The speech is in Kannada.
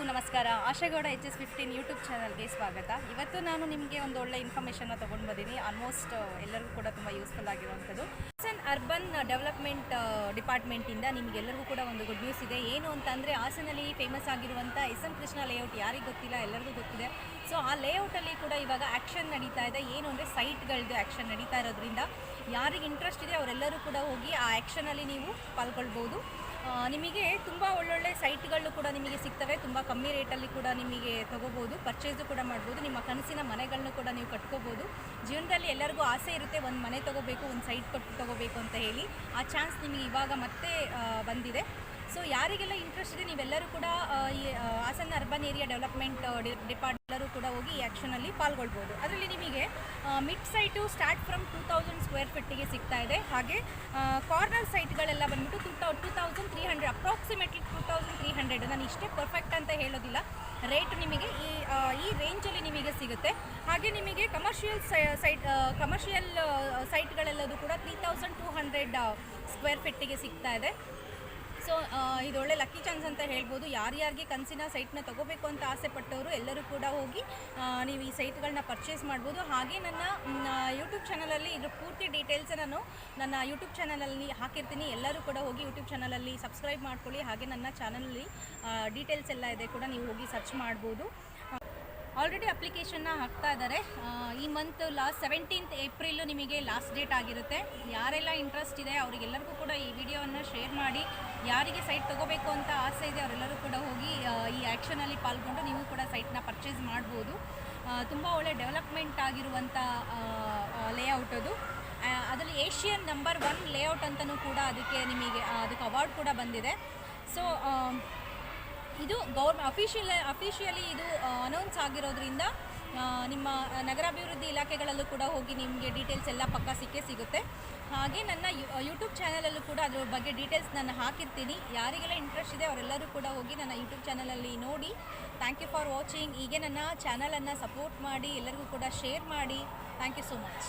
ಎಲ್ಲರಿಗೂ ನಮಸ್ಕಾರ. Ashagowda H S fifteen YouTube ಚಾನಲ್ಗೆ ಸ್ವಾಗತ. ಇವತ್ತು ನಾನು ನಿಮಗೆ ಒಂದು ಒಳ್ಳೆ ಇನ್ಫಾರ್ಮೇಷನ್ನ ತೊಗೊಂಡು ಬಂದಿದ್ದೀನಿ ಆಲ್ಮೋಸ್ಟ್ ಎಲ್ಲರಿಗೂ ಕೂಡ ತುಂಬ ಯೂಸ್ಫುಲ್ ಆಗಿರುವಂಥದ್ದು. ಹಾಸನ್ ಅರ್ಬನ್ ಡೆವಲಪ್ಮೆಂಟ್ ಡಿಪಾರ್ಟ್ಮೆಂಟಿಂದ ನಿಮಗೆಲ್ಲರಿಗೂ ಕೂಡ ಒಂದು ಗುಡ್ ನ್ಯೂಸ್ ಇದೆ. ಏನು ಅಂತಂದರೆ ಹಾಸನಲ್ಲಿ ಫೇಮಸ್ ಆಗಿರುವಂಥ ಎಸ್ ಎಂ ಕೃಷ್ಣ ಲೇಔಟ್ ಯಾರಿಗೆ ಗೊತ್ತಿಲ್ಲ, ಎಲ್ಲರಿಗೂ ಗೊತ್ತಿದೆ. ಸೊ ಆ ಲೇಔಟಲ್ಲಿ ಕೂಡ ಇವಾಗ ಆ್ಯಕ್ಷನ್ ನಡೀತಾ ಇದೆ. ಏನು ಅಂದರೆ ಸೈಟ್ಗಳದ್ದು ಆ್ಯಕ್ಷನ್ ನಡೀತಾ ಇರೋದ್ರಿಂದ ಯಾರಿಗೆ ಇಂಟ್ರೆಸ್ಟ್ ಇದೆ, ಅವರೆಲ್ಲರೂ ಕೂಡ ಹೋಗಿ ಆ ಆ್ಯಕ್ಷನಲ್ಲಿ ನೀವು ಪಾಲ್ಗೊಳ್ಬೋದು. ನಿಮಗೆ ತುಂಬ ಒಳ್ಳೊಳ್ಳೆ ಸೈಟ್ಗಳು ಕೂಡ ನಿಮಗೆ ಸಿಗ್ತವೆ. ತುಂಬ ಕಮ್ಮಿ ರೇಟಲ್ಲಿ ಕೂಡ ನಿಮಗೆ ತೊಗೋಬೋದು. ಪರ್ಚೇಸು ಕೂಡ ಮಾಡ್ಬೋದು. ನಿಮ್ಮ ಕನಸಿನ ಮನೆಗಳನ್ನು ಕೂಡ ನೀವು ಕಟ್ಕೋಬೋದು. ಜೀವನದಲ್ಲಿ ಎಲ್ಲರಿಗೂ ಆಸೆ ಇರುತ್ತೆ, ಒಂದು ಮನೆ ತೊಗೋಬೇಕು, ಒಂದು ಸೈಟ್ ಕೊಟ್ಟು ತೊಗೋಬೇಕು ಅಂತ ಹೇಳಿ. ಆ ಚಾನ್ಸ್ ನಿಮಗೆ ಇವಾಗ ಮತ್ತೆ ಬಂದಿದೆ. ಸೊ, ಯಾರಿಗೆಲ್ಲ ಇಂಟ್ರೆಸ್ಟ್ ಇದೆ, ನೀವೆಲ್ಲರೂ ಕೂಡ ಈ Hassan urban area development depart ಎಲ್ಲರೂ ಕೂಡ ಹೋಗಿ ಈ ಆ್ಯಕ್ಷನಲ್ಲಿ ಪಾಲ್ಗೊಳ್ಬೋದು. ಅದರಲ್ಲಿ ನಿಮಗೆ mid site start from two thousand square ಫೀಟಿಗೆ ಸಿಗ್ತಾ ಇದೆ. ಹಾಗೆ ಕಾರ್ನರ್ ಸೈಟ್ಗಳೆಲ್ಲ ಬಂದ್ಬಿಟ್ಟು two thou two thousand three hundred approximately two thousand three hundred ನಾನು ಇಷ್ಟೇ ಪರ್ಫೆಕ್ಟ್ ಅಂತ ಹೇಳೋದಿಲ್ಲ. ರೇಟ್ ನಿಮಗೆ ಈ ಈ ರೇಂಜಲ್ಲಿ ನಿಮಗೆ ಸಿಗುತ್ತೆ. ಹಾಗೆ ನಿಮಗೆ ಕಮರ್ಷಿಯಲ್ ಸೈಟ್ ಕಮರ್ಷಿಯಲ್ ಸೈಟ್ಗಳೆಲ್ಲದು ಕೂಡ three thousand two hundred square ಫೀಟಿಗೆ ಸಿಗ್ತಾ ಇದೆ. ಸೊ ಇದು ಒಳ್ಳೆ ಲಕ್ಕಿ ಚಾನ್ಸ್ ಅಂತ ಹೇಳ್ಬೋದು. ಯಾರ್ಯಾರಿಗೆ ಕನಸಿನ ಸೈಟ್ನ ತಗೋಬೇಕು ಅಂತ ಆಸೆ ಪಟ್ಟವರು ಎಲ್ಲರೂ ಕೂಡ ಹೋಗಿ ನೀವು ಈ ಸೈಟ್ಗಳನ್ನ ಪರ್ಚೇಸ್ ಮಾಡ್ಬೋದು. ಹಾಗೆ ನನ್ನ ಯೂಟ್ಯೂಬ್ ಚಾನಲಲ್ಲಿ ಇದ್ರ ಪೂರ್ತಿ ಡೀಟೇಲ್ಸ್ ನಾನು ನನ್ನ ಯೂಟ್ಯೂಬ್ ಚಾನಲಲ್ಲಿ ಹಾಕಿರ್ತೀನಿ. ಎಲ್ಲರೂ ಕೂಡ ಹೋಗಿ ಯೂಟ್ಯೂಬ್ ಚಾನಲಲ್ಲಿ ಸಬ್ಸ್ಕ್ರೈಬ್ ಮಾಡ್ಕೊಳ್ಳಿ. ಹಾಗೆ ನನ್ನ ಚಾನಲಲ್ಲಿ ಡೀಟೇಲ್ಸ್ ಎಲ್ಲ ಇದೆ ಕೂಡ ನೀವು ಹೋಗಿ ಸರ್ಚ್ ಮಾಡ್ಬೋದು. ಆಲ್ರೆಡಿ ಅಪ್ಲಿಕೇಶನ್ನ ಹಾಕ್ತಾ ಇದ್ದಾರೆ ಈ ಮಂತ್ ಲಾಸ್ಟ್ ಸೆವೆಂಟೀನ್ತ್ ಏಪ್ರಿಲು ನಿಮಗೆ ಲಾಸ್ಟ್ ಡೇಟ್ ಆಗಿರುತ್ತೆ. ಯಾರೆಲ್ಲ ಇಂಟ್ರೆಸ್ಟ್ ಇದೆ, ಅವರಿಗೆಲ್ಲರಿಗೂ ಕೂಡ ಈ ವಿಡಿಯೋವನ್ನು ಶೇರ್ ಮಾಡಿ, ಯಾರಿಗೆ ಸೈಟ್ ತೊಗೋಬೇಕು ಅಂತ ಆಸೆ ಇದೆ, ಅವರೆಲ್ಲರೂ ಕೂಡ ಹೋಗಿ ಈ ಆ್ಯಕ್ಷನಲ್ಲಿ ಪಾಲ್ಗೊಂಡು ನೀವು ಕೂಡ ಸೈಟ್ನ ಪರ್ಚೇಸ್ ಮಾಡ್ಬೋದು. ತುಂಬ ಒಳ್ಳೆ ಡೆವಲಪ್ಮೆಂಟ್ ಆಗಿರುವಂಥ ಲೇಔಟ್ ಅದು. ಅದರಲ್ಲಿ ಏಷ್ಯನ್ ನಂಬರ್ ಒನ್ ಲೇಔಟ್ ಅಂತಲೂ ಕೂಡ ಅದಕ್ಕೆ ನಿಮಗೆ ಅದಕ್ಕೆ ಅವಾರ್ಡ್ ಕೂಡ ಬಂದಿದೆ. ಸೊ ಇದು ಗೌರ್ಮೆ ಅಫಿಷಿಯಲ್ ಅಫಿಷಿಯಲಿ ಇದು ಅನೌನ್ಸ್ ಆಗಿರೋದ್ರಿಂದ ನಿಮ್ಮ ನಗರಾಭಿವೃದ್ಧಿ ಇಲಾಖೆಗಳಲ್ಲೂ ಕೂಡ ಹೋಗಿ ನಿಮಗೆ ಡೀಟೇಲ್ಸ್ ಎಲ್ಲ ಪಕ್ಕ ಸಿಕ್ಕೇ ಸಿಗುತ್ತೆ. ಹಾಗೆ ನನ್ನ ಯೂಟ್ಯೂಬ್ ಚಾನಲಲ್ಲೂ ಕೂಡ ಅದ್ರ ಬಗ್ಗೆ ಡೀಟೇಲ್ಸ್ ನಾನು ಹಾಕಿರ್ತೀನಿ. ಯಾರಿಗೆಲ್ಲ ಇಂಟ್ರೆಸ್ಟ್ ಇದೆ ಅವರೆಲ್ಲರೂ ಕೂಡ ಹೋಗಿ ನನ್ನ ಯೂಟ್ಯೂಬ್ ಚಾನಲಲ್ಲಿ ನೋಡಿ. ಥ್ಯಾಂಕ್ ಯು ಫಾರ್ ವಾಚಿಂಗ್ ಹೀಗೆ ನನ್ನ ಚಾನಲನ್ನು ಸಪೋರ್ಟ್ ಮಾಡಿ, ಎಲ್ಲರಿಗೂ ಕೂಡ ಶೇರ್ ಮಾಡಿ. Thank you so much